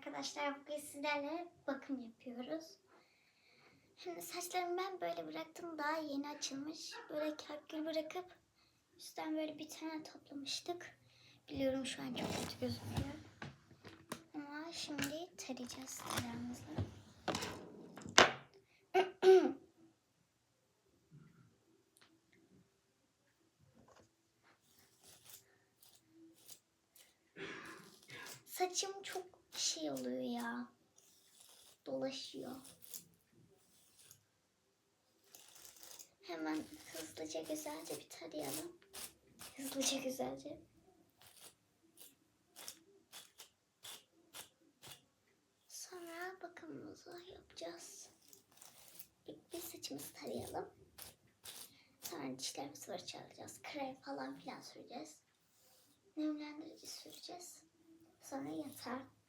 arkadaşlar. Bugün sizlerle bakım yapıyoruz. Şimdi saçlarımı ben böyle bıraktım. Daha yeni açılmış. Böyle kakül bırakıp üstten böyle bir tane toplamıştık. Biliyorum şu an çok kötü gözüküyor. Ama şimdi tarayacağız tarağımızla. Saçım çok şey oluyor ya. Dolaşıyor. Hemen hızlıca güzelce bir tarayalım. Hızlıca güzelce. Sonra bakımımızı yapacağız. İlk bir saçımızı tarayalım. Sonra dişlerimizi fırçalayacağız. Krem falan filan süreceğiz. Nemlendirici süreceğiz. Sonra yatağa.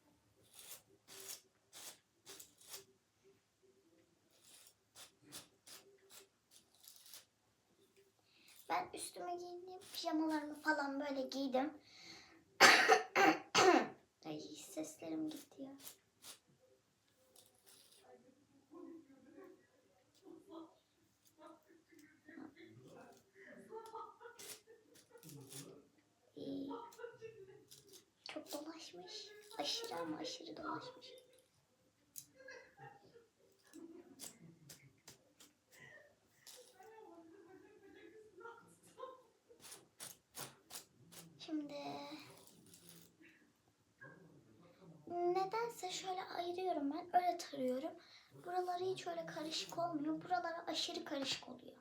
Pijamalarımı falan böyle giydim. Ay seslerim gitti ya. Çok dolaşmış. Aşırı ama aşırı dolaşmış. Şimdi nedense şöyle ayırıyorum ben. Öyle tarıyorum. Buraları hiç öyle karışık olmuyor. Buraları aşırı karışık oluyor.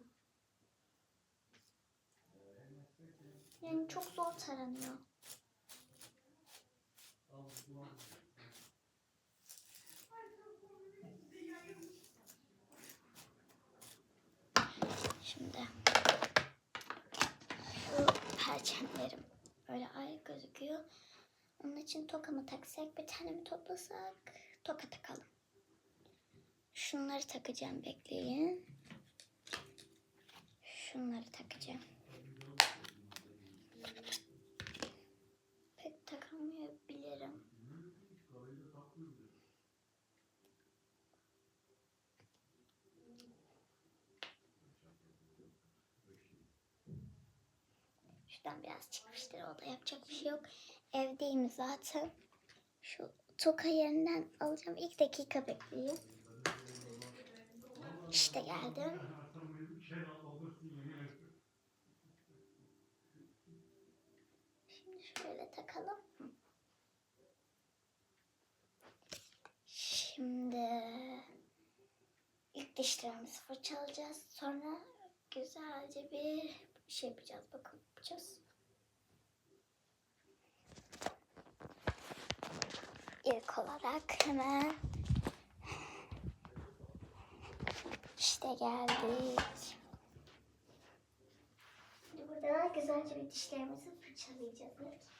Yani çok zor taranıyor. Şimdi şu perçemlerim öyle ayrı gözüküyor. Onun için toka mı taksak bir tane mi toplasak? Toka takalım. Şunları takacağım bekleyin. Şunları takacağım. Şuradan biraz çıkmıştır. O da yapacak bir şey yok. Evdeyim zaten. Şu toka yerinden alacağım. İlk dakika bekleyin. İşte geldim. Şimdi şöyle takalım. Şimdi ilk dişlerimizi fırçalayacağız. Sonra güzelce bir şey yapacağız. Bakın yapacağız. İlk olarak hemen işte geldik. Şimdi burada güzelce bir dişlerimizi fırçalayacağız. ilk.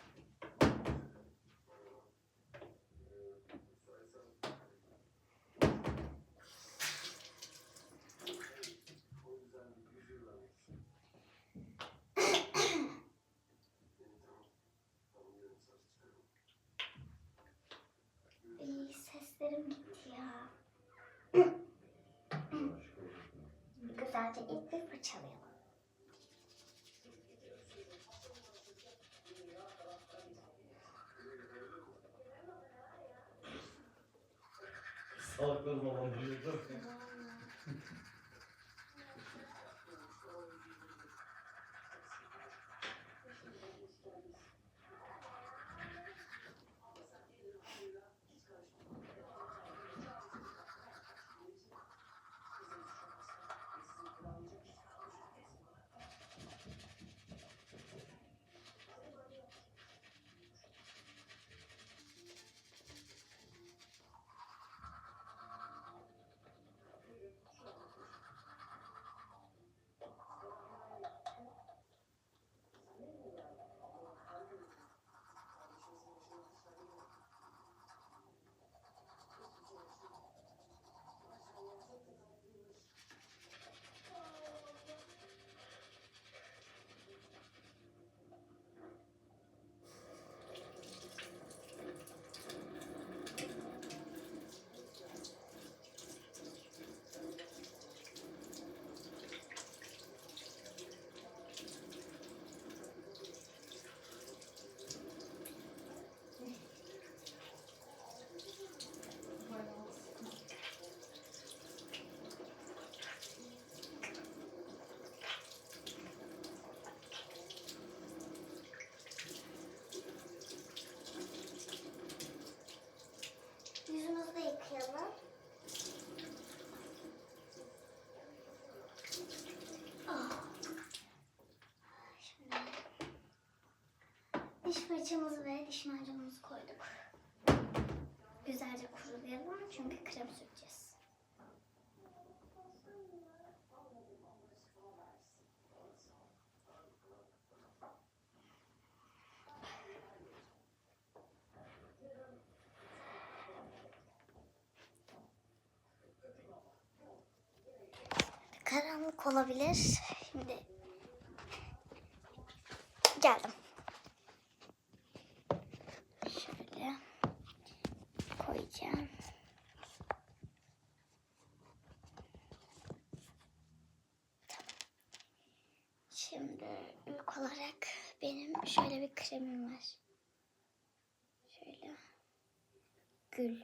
Seslerim gitti ya. Güzelce bir fırçalayalım. Sağlıklı babam fırçamızı ve diş macunumuzu koyduk. Güzelce kurulayalım çünkü krem süreceğiz. Karanlık olabilir. Şimdi geldim. Şöyle Tamam. Şimdi ilk olarak benim şöyle bir kremim var. Şöyle. Gül.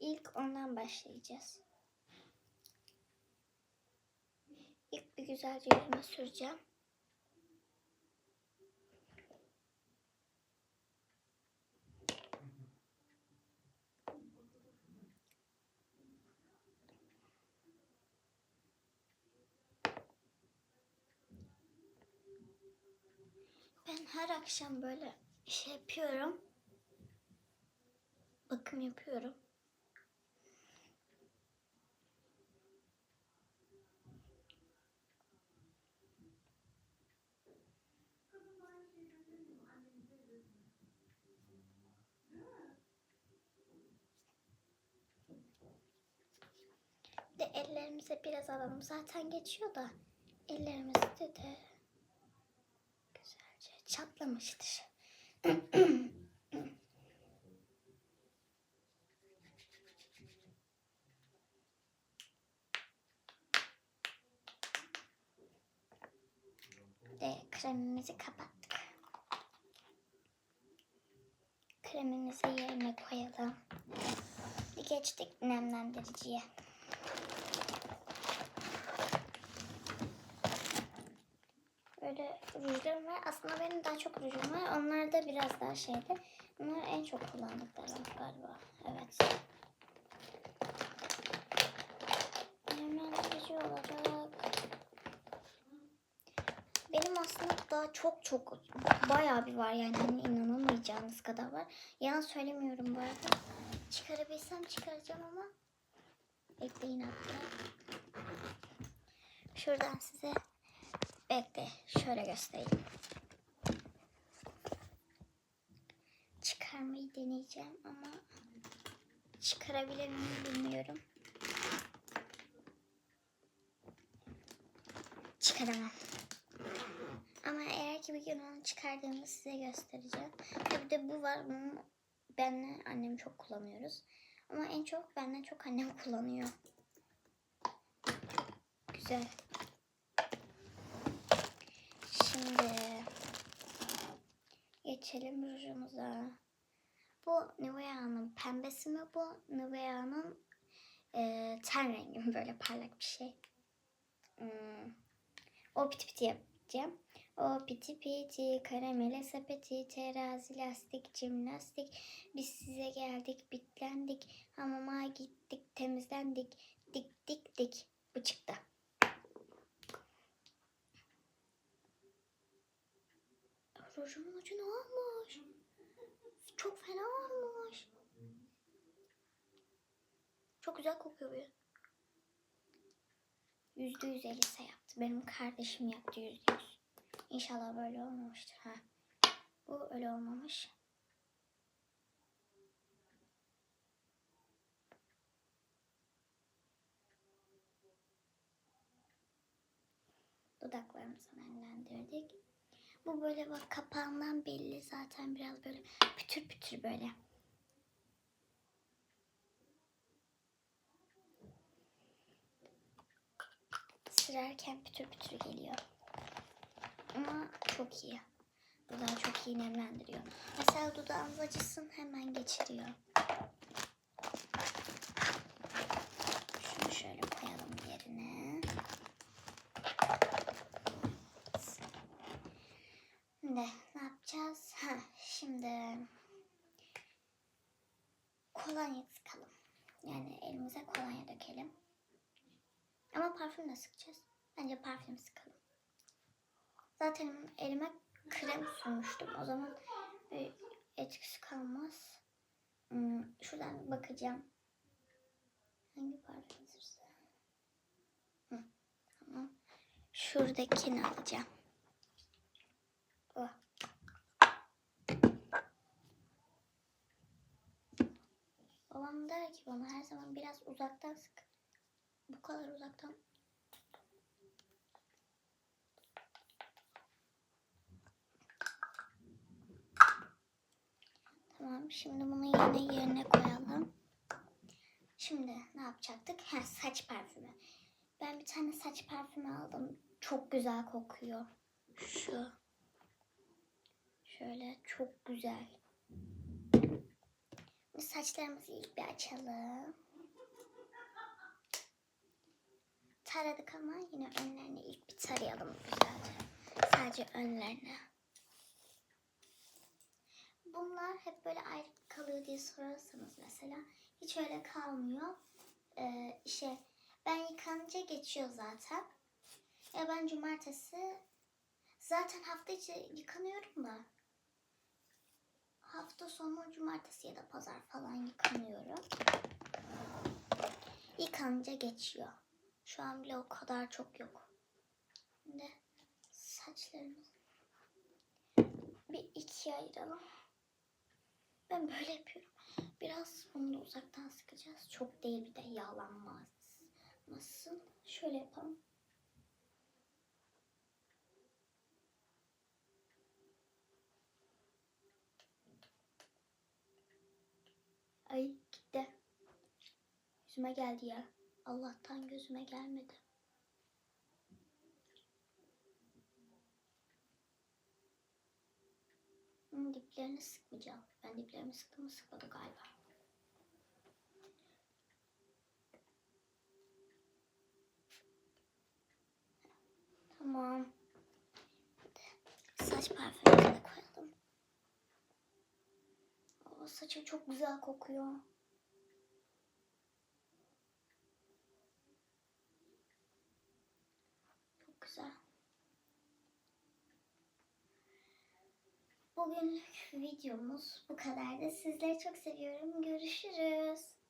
İlk ondan başlayacağız. İlk bir güzelce yüzüme süreceğim. Ben her akşam böyle şey yapıyorum. Bakım yapıyorum. De ellerimize biraz alalım. Zaten geçiyor da ellerimizde de güzelce çatlamıştır. de kremimizi kapattık. Kremimizi yerine koyalım. Geçtik nemlendiriciye. Böyle rujlarım var. Aslında benim daha çok rujum var. Onlar da biraz daha şeydi. Bunlar en çok kullandıklarım galiba. Evet. Nemlendirici olarak benim aslında daha çok çok bayağı bir var yani hani inanamayacağınız kadar var. Yalan söylemiyorum bu arada. Çıkarabilsem çıkaracağım ama bekleyin hatta. Şuradan size bekle şöyle göstereyim. Çıkarmayı deneyeceğim ama çıkarabilir miyim bilmiyorum. Çıkaramam. Ama eğer ki bir gün onu çıkardığımda size göstereceğim. Ha bir de bu var. Bunu benle annem çok kullanıyoruz. Ama en çok benden çok annem kullanıyor. Güzel. Şimdi geçelim rujumuza. Bu Nivea'nın pembesi mi bu? Nivea'nın e, ten rengi mi? Böyle parlak bir şey. Hmm. O piti piti yapacağım. O piti piti, karamele sepeti, terazi, lastik, cimnastik. Biz size geldik, bitlendik. Hamama gittik, temizlendik. Dik dik dik. Bu çıktı. Rujumun ucu ne olmuş? Çok fena olmuş. Çok güzel kokuyor bu. Yüzde yüz Elisa yaptı. Benim kardeşim yaptı yüzde yüz. İnşallah böyle olmamıştır. Ha. Bu öyle olmamış. Dudaklarımızı nemlendirdik. Bu böyle bak kapağından belli zaten biraz böyle pütür pütür böyle. Sürerken pütür pütür geliyor. Ama çok iyi. Dudağı çok iyi nemlendiriyor. Mesela dudağınız acısın hemen geçiriyor. Şunu şöyle koyalım yerine. Şimdi ne yapacağız? Ha, şimdi kolonya sıkalım. Yani elimize kolonya dökelim. Ama parfümle sıkacağız. Bence parfüm sıkalım. Zaten elime krem sürmüştüm. O zaman bir etkisi kalmaz. Hmm, şuradan bakacağım. Hangi parfüm sürse? Hı, tamam. Şuradakini alacağım. Ki bana her zaman biraz uzaktan sık. Bu kadar uzaktan Tamam şimdi bunu yine yerine koyalım. Şimdi ne yapacaktık? Ha, saç parfümü. Ben bir tane saç parfümü aldım. Çok güzel kokuyor. Şu. Şöyle çok güzel. Saçlarımızı ilk bir açalım. Taradık ama yine önlerini ilk bir tarayalım güzelce. Sadece önlerini. Bunlar hep böyle ayrı kalıyor diye sorarsanız mesela hiç öyle kalmıyor. Ee, işte ben yıkanınca geçiyor zaten. Ya ben cumartesi zaten hafta içi yıkanıyorum da hafta sonu cumartesi ya da pazar falan yıkanıyorum. Yıkanınca geçiyor. Şu an bile o kadar çok yok. Şimdi saçlarımızı bir ikiye ayıralım. Ben böyle yapıyorum. Biraz bunu da uzaktan sıkacağız. Çok değil bir de yağlanmasın. Şöyle yapalım. Ay gitti. Yüzüme geldi ya. Allah'tan gözüme gelmedi. Diplerini sıkmayacağım. Ben diplerimi sıktım mı sıkmadı galiba. Tamam. Saç parfümümüzü de koyalım. O saçım çok güzel kokuyor. Çok güzel. Bugünlük videomuz bu kadardı. Sizleri çok seviyorum. Görüşürüz.